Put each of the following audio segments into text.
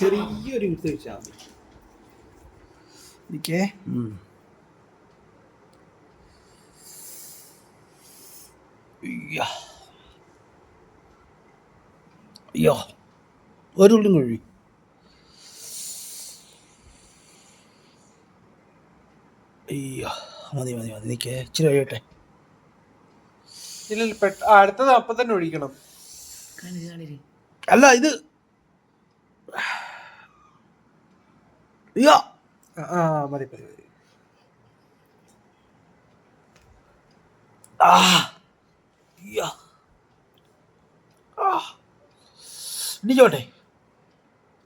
ചെറിയൊരു വിത്ത് വെച്ചാൽ മതി. ഇരിക്കേ അയ്യോ. ഒരു ഉള്ളും കഴി അയ്യോ. മതി മതി മതി. നിൽക്കേ ഇച്ചിരി കഴിയട്ടെ ഇല്ല അടുത്തത് അപ്പൊ തന്നെ ഒഴിക്കണം. അല്ല ഇത് അയ്യോ ആ, മതി മതി മതി. ആ അയ്യോ ആ. എണീച്ചോട്ടെ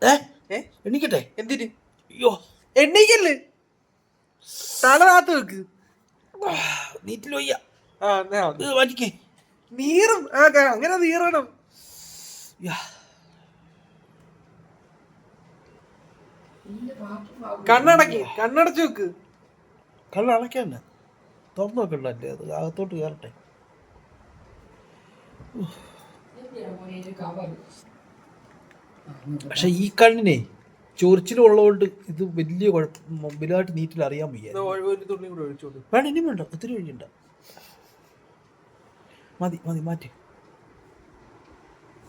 ഏ? ഏ? എണീക്കട്ടെ എന്തിന്? അയ്യോ എണ്ണീക്കല്ലേ? തല താത്ത് വെക്ക്. നീറ്റിൽ വയ്യ. ആ എന്നാ. ഇത് മാറ്റിക്കേ. നീറും ആ അങ്ങനെ നീറണം. യാ കണ്ണടക്കി കണ്ണടച്ചു വെക്ക്. കള്ള അടയ്ക്കണ്ട തുറന്നു വെക്കണ്ടല്ലേ അത്. അകത്തോട്ട് കയറട്ടെ. പക്ഷെ ഈ കണ്ണിനെ ചൊറിച്ചിലുള്ളതുകൊണ്ട് ഇത് വലിയ കുഴപ്പം വലുതായിട്ട് നീറ്റിൽ അറിയാൻ വയ്യ. വേണ്ട ഇനി വേണ്ട. ഒത്തിരി ഒഴിക്കണ്ട മതി മതി മാറ്റി.